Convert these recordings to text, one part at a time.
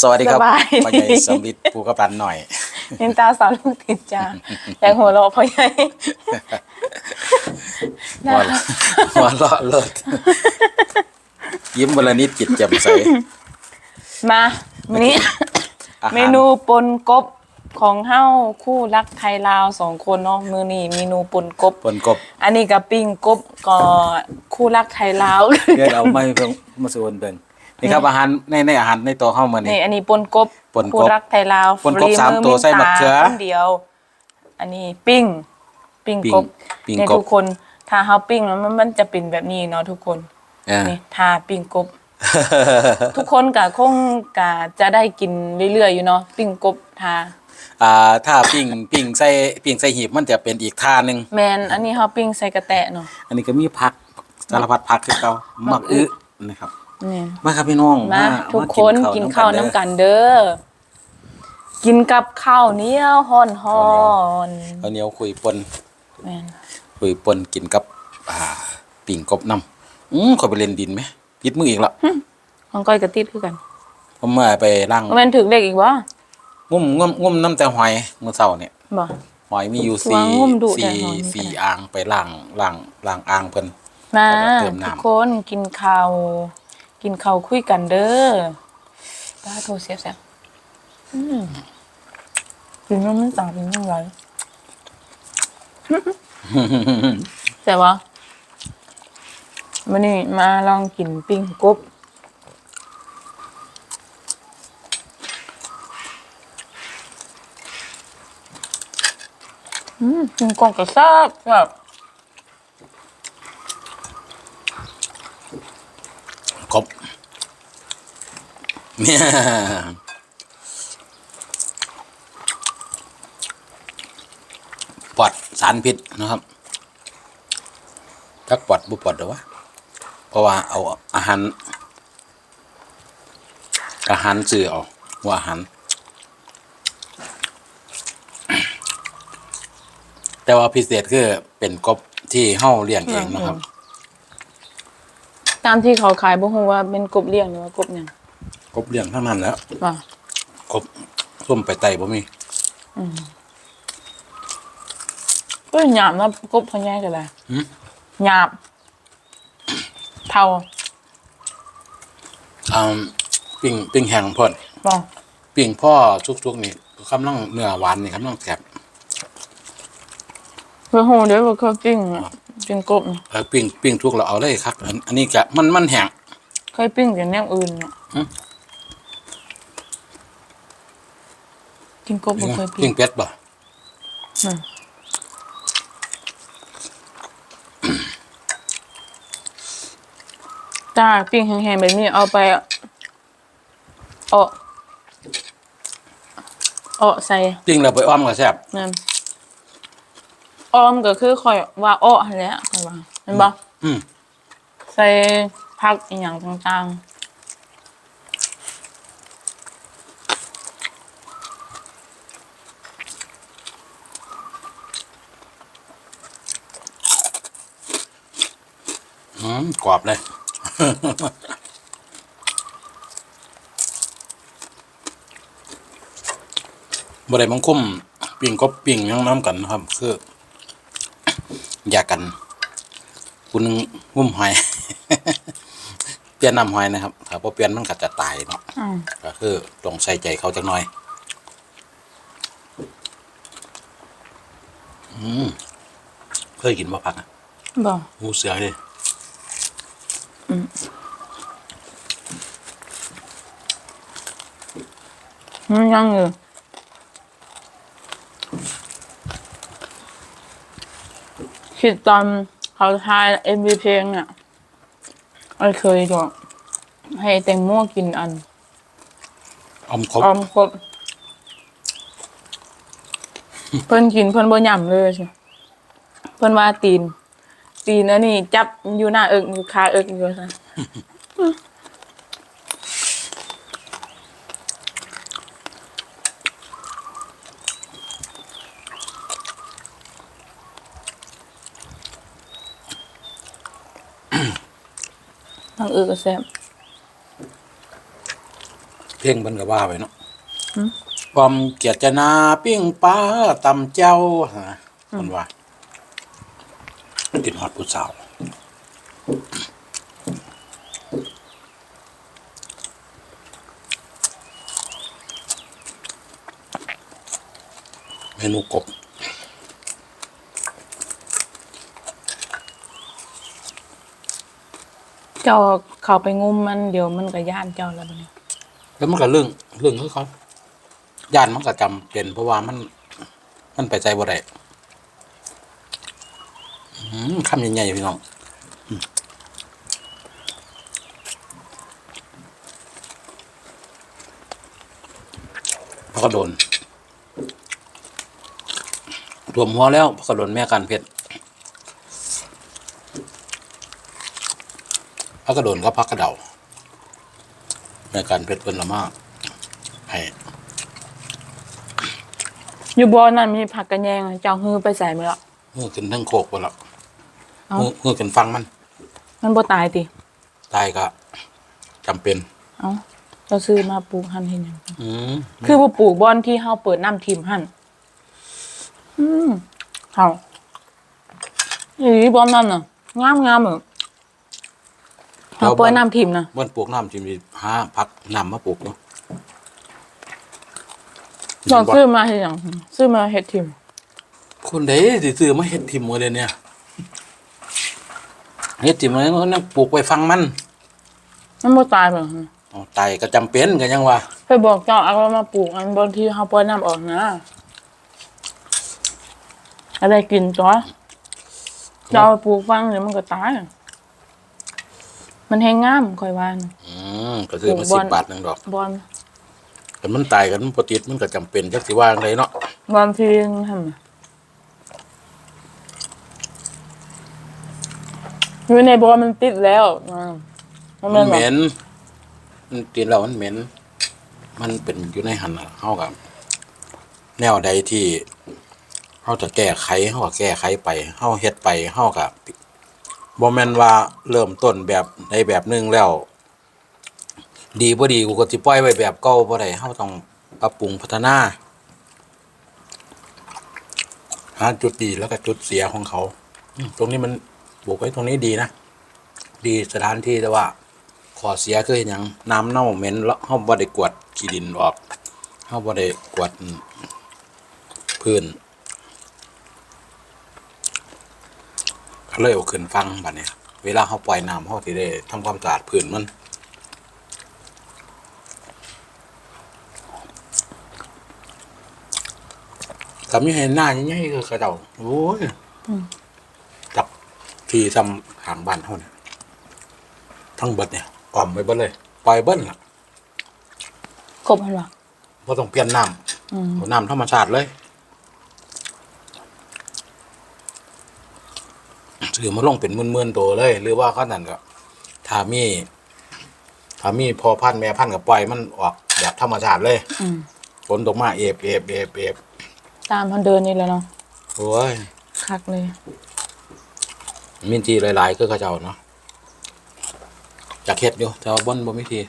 สวัสดีครับสบาย พ่อใหญ่สมฤทธิ์ภูกระปันหน่อย นินตาสาวลูกติดจ้าอยากหัวเราะพ่อใหญ่หัวเราะหัวเราะเลิศยิ้มวันละนิดจิตแจ่มใสมาวันนี้ อาหารเมนูปนกบของเฮ้าคู่รักไทยลาวสองคนเนาะมือนี่เมนูปนกบ ปนกบอันนี้กับปิ้งกบก็คู่รักไทยลาว เดี๋ยวเอาไม่เพิ่งมาสู่คนเบิ่ง นี่ครับอาหารในในอาหารในตัวเข้ามานี่นี่อันนี้ปนกบปนกบคู่รักไทยลาวปนกบสามตัวใส่มะเขือคนเดียว อันนี้ปิ้ง ปิ้งปิ้งกบปิ้งเนี่ยกบทุกคนถ้าเฮาปิ้งแล้วมันมันจะเป็นแบบนี้เนาะทุกคนอ่านี่ทาปิ้งกบ ทุกคนก็คงก็จะได้กินเรื่อยๆอยู่เนาะปิ้งกบทาอ่าถ้าปิ้งปิ้งใส่ปิ้งใส่หีบมันจะเป็นอีกท่าหนึงแมนอันนี้เฮาปิ้งใส่กระแตะเนาะอันนี้ก็มีผักสารพัดผักคือเก่ามักอึนะครับ นี่มาครับพี่น้องมาทุกคนมากินข้าวน้ำเด้อกันเด้อกินกับข้าวเหนียวฮ้อนๆข้าวเหนียวคุยปนแมนคุยปนกินกับอ่าปิ่งกบน้ำอืมขอยไปเล่นดินไหมพิดมืออีกละของก้อยกระติดคือกันผมเมื่อไปล่างแม่นถึกเลขอีกบ่งุ่มงุ่มงุ่มน้ำแต่หอยเมื่อเช้าเนี่ยบ่หอยมีอยู่วางสี่งุ่มดุแต่สี่หอยไม่สี่เป็นไรอ่างไปล่างล่างล่างอ่างเพิ่นมาแล้วก็เติมน้ำทุกคนกินข้าว กินข้าวคุยกันเด้อป้าโทรเสียบแซ่บอืมกินน้ำมันต่างเป็นยังไงแต่ว่าวันนี้มาลองกินปิ้งกบอืมกินกบกับแซ่บแบบ เนี่ยปลอดสารพิษนะครับจักปลอดบุปลอดหรือวะเพราะว่าเอาอาหาร อาหารสื่ออาหัวอาหาร แต่ว่าพิเศษคือเป็นกบที่เฮ้าเลี้ยงเองนะครับ ตามที่เขาขายบ่ฮู้ว่าเป็นกบเลี้ยงหรือว่ากบหยัง กบเลี้ยงทั้งนั้นแหล้วว่ากบส้มไปไต่บ่มีเอ้ยหยาบนะกบพะแย่กันเลยหืมหยาบเท่าอ่าปิ้งปิ้งแห้งพ่นบ่ปิ้งพ่อชุกๆนี่กำลังเนื้อหวานนี่กำลังแซ่บเพื่อฮู้เด้อว่าเขาจริงอะจริงกบน่ะเออปิ้งปิ้งทุกเราเอาเลยครับอันอันนี้ก็มันมันแห้งเคยปิ้งแต่แนวอื่นน่ะหื กินกบบ่เคยปิ้ปิ้งงเป็ดบ่อืมจ้าปิ้งแห้งๆแบบนี้เอาไปเอาเอาใส่ปิ้งแล้วไปอ้อมก็แซ่บนั่นออมก็คือคอยว่าอ้อหั่นแหละคอยว่าเห็นบ่อืมใส่ผักอีหยังต่าง อืมกรอบเลยบ่ได้มังคุมปิ้งกบปิ้งหยังน้ำกันนะครับ คืออยากกันคุณงุ่มหอย เปลี่ยนน้ำหอยนะครับ ถ้าพอเปลี่ยนมันก็จะตายเนาะๆอืมก็คือต้องใส่ใจเขาจักหน่อย อืมเคยกินบ่ผักอะบ่หมูเสือเลย มันยังอยู่คิดตอนเขาทายเอ็มวีเพลงเนี่ยไอ้เคยก็ให้แตงโมกินอันอมครบออมครบเพิ่นกินเพิ่นบ่ย่ำเลยใช่เพิ่นว่าตีน ตีนอันนี้จับอยู่หน้าเอิกอยู่คาเอิกอยู่ซะทางเอิกก็แซ่บเพลงมันก็ว่าไปเนาะความเกียรตินาปิ้งปลาตำเจ้าฮะมันว่า กินฮอดผู้สาวเมนูกบเจ้าเข้าไปงุมมันเดี๋ยวมันก็ย่านเจ้าแล้วบัดนี้แล้วมันก็เรื่องเรื่องของเขาย่านมันก็จำเป็นเพราะว่ามัน มันไปใจบ่ได้อืม คำใหญ่ๆพี่น้องอืมพระกระโดนรวมหัวแล้วพระกระโดนแม่การเพชรพระกระโดนก็พักกระเดาแม่การเพชรเพิ่นละมากให้อยู่บ่อนั่นมีผักกระแยงเจ้าฮือไปใส่มื้อละเมื่อขึ้นทั้งโคกไปแล้ว เอ้าเมื่อเมื่อขึ้นฟังมัน มันบ่ตายติตายก็จำเป็น เอ้าเราซื้อมาปลูกหั่นเฮ็ดหยังอืมคือบ่ปลูกบ่อนที่เฮาเปิดน้ำทิมหั่นอืมเฮาอีบ่อนนั่นน่ะงามๆเออเฮาเปิดน้ำทิมน่ะมันปลูกน้ำจิมดีหาพักน้ำมาปลูกเนาะลองซื้อมาเฮ็ดหยังซื้อมาเฮ็ดทิมคนใดสิซื้อมาเฮ็ดทิมหมดเลยเนี่ย เฮ็ดทิมอะไรมันนั่งปลูกไว้ฟังมันมันบ่ตายบ่เอาตายก็จำเป็นก็ยังว่าไปบอกเจ้าเอามาปลูกอันบางทีเฮาปล่อยน้ำออกนะอะไรกินจ้อเจ้าเอาไปปลูกฟังเดี๋ยวมันก็ตาย มันแห้งงามค่อยว่านะ อืมก็ซื้อมาปลูสิกบบ่อนบาทหนึงดอกบอลแต่มันตายกันมันบ่ติดมันก็จำเป็นจักสิว่าจังไดเนาะบอลทีทำไม อยู่ในบอลมันติดแล้วอ่ามันมันเหเหม็ม็นนมันกินแล้วมันเหม็น มันเป็นอยู่ในหันน่ะเฮากับแนวใดที่เฮาจะแก้ไขเฮาก็แก้ไขไปเฮาเฮ็ดไปเฮาก็บ่แม่นว่าเริ่มต้นแบบในแบบหนึงแล้ว ดีบ่ดีกูก็สิปล่อยไว้แบบเก่าบ่ได้เฮาต้องปรับปรุงพัฒนาหาจุดดีแล้วก็จุดเสียของเขาอืมตรงนี้มัน ปลูกไว้ตรงนี้ดีนะ ดีสถานที่แต่ว่าขอเสียคือหยังน้ำเน่าเหม็นแล้วเฮาบ่ได้กวดขี้ดินออกเฮาบ่ได้กวดพื้นก็เลยเอาขึ้นฟังบัดนี้เวลาเฮาปล่อยน้ำเฮาสิได้ทำความสะอาดพื้นมันก็มีให้หน้าใหญ่ๆคือกระเจ้าโอ้ย ที่ทำหางบ้านเฮาเนี่ยทั้งเบิดเนี่ยกล่อมไปเบิดเลยปล่อยเบิ้ลล่ะกบมันวะบ่ต้องเปลี่ยนน้อืมำเอาน้ำธรรมชาติเลยถือมาลงเป็นหมื่นๆตัวเลย หรือว่าเขานั่นก็ถ้ามีถ้ามีพอพันธุ์แม่พันธุ์กับปล่อยมันออกแบบธรรมชาติเลยอืมฝนตกมาเอฟเอฟเอฟเอฟตามมันเดินนี่แหล้วเนาะโอ้ยคักเลย มินทีหลายๆคือเขาเจ้าเนาะอยากเฮ็ดอยู่แต่ว่าบ่นบ่มีที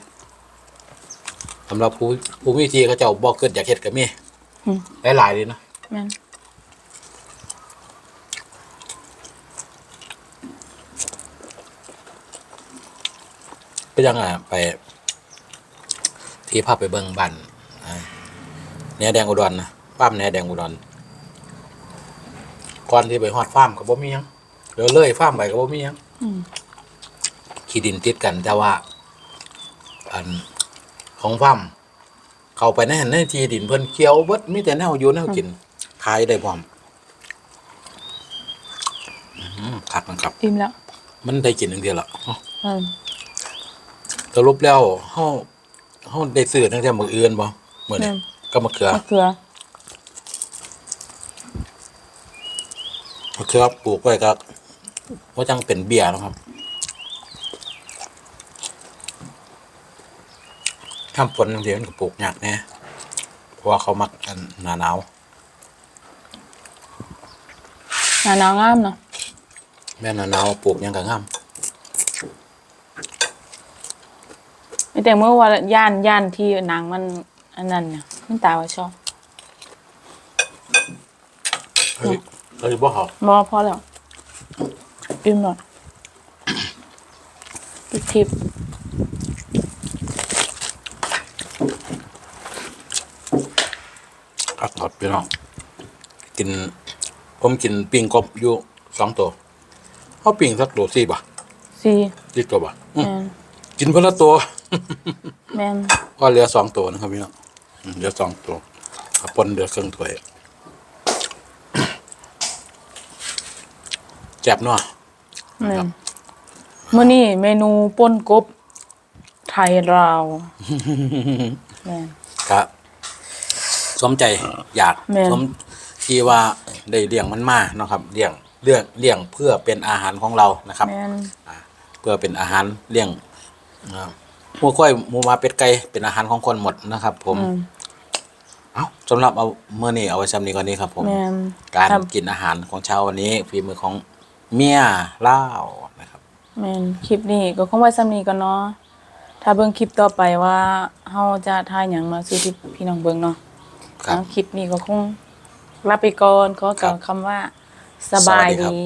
สำหรับผู้ผู้มีทีเขาเจ้าบ่เกิดอยากเฮ็ดก็มีอืมหลายๆดีเนาะแม่นก็ยังอะไป ที่ภาพไปเบิ่งบ้านอ่าแหนแดงอุดรนะฟาร์มแหนแดงอุดรก่อนที่ไปฮอดฟาร์มก็บ่มีหยัง เดี๋ยวเลยฟาร์มไปก็บ่มีหยังอืมขี้ดินติดกัน แต่ว่า อันของฟาร์มเข้าไปในหันในที่ดินเพิ่นเขียวเบิดมีแต่แนวอยู่แนวกินขายได้พร้อมอืมคักนะครับ อิ่มแล้วมันได้กินอย่างเดียวละอืมสรุปแล้วเฮาเฮาได้ซื้อตั้งแต่มื้ออื่นบ่มื้อนี้แม่นก็มะเขือ มะเขือ มะเขือปลูกไว้ก็ ว่าจังเป็นเบี้ยเนาะครับทำฝนจังซี่มันก็ปลูกยากแน่เพราะว่าเขามักกันหน้าหนาวหนาหนาวงามเนาะแม่นหน้าหนาวปลูกหยังก็งามไอ้พี่แต่เมื่อว่าย่านย่านที่หนังมันอันนั้นเนี่ยมันตาว่าชอบเฮ้ยเฮ้ยบ่หอกบอพอแล้ว อิ่มหน่อยปิดทิปอักกอดพี่น้องกิน ผมกินปิ้งกบอยู่สองตัวเขาปิ้งสักตัวสี่บ่สี่สี่ตัวบ่อืมแมนกินคนละตัว แมนก็เหลือสองตัวนะครับพี่น้องอืมเหลือสองตัวเอาปนเหลือครึ่งถ้วย แจ็บเนาะ แมนมื่อนี้เมนูป่นกบไทยลาวแมนครับสมใจอยากแม่น สมที่ว่าได้เลี้ยงมันมาเนาะครับเลี้ยงเลี้ยงเลี้ยงเพื่อเป็นอาหารของเรานะครับ แมนเพื่อเป็นอาหารเลี้ยงอ่าหมูก้อยหมูหมาเป็ดไก่เป็นอาหารของคนหมดนะครับ ผม อืมเอ้าสำหรับเอาเมื่อนี้เอาไว้ซ้ำนี้ก่อนนี้ครับ ผม แมนการครับ กินอาหารของเช้าวันนี้ฝีมือของ เมียเล่าวนะครับ แมนคลิปนี้ก็คงไว้ซ้ำนี้ก่อนเนาะถ้าเบิ่งคลิปต่อไปว่าเฮาจะทายหยังมาสู่ที่พี่น้องเบิ่งเนาะครับแล้วคลิปนี้ก็คงลาไปก่อนขอกล่าวคำว่าสบายสวัสดีครับ ดี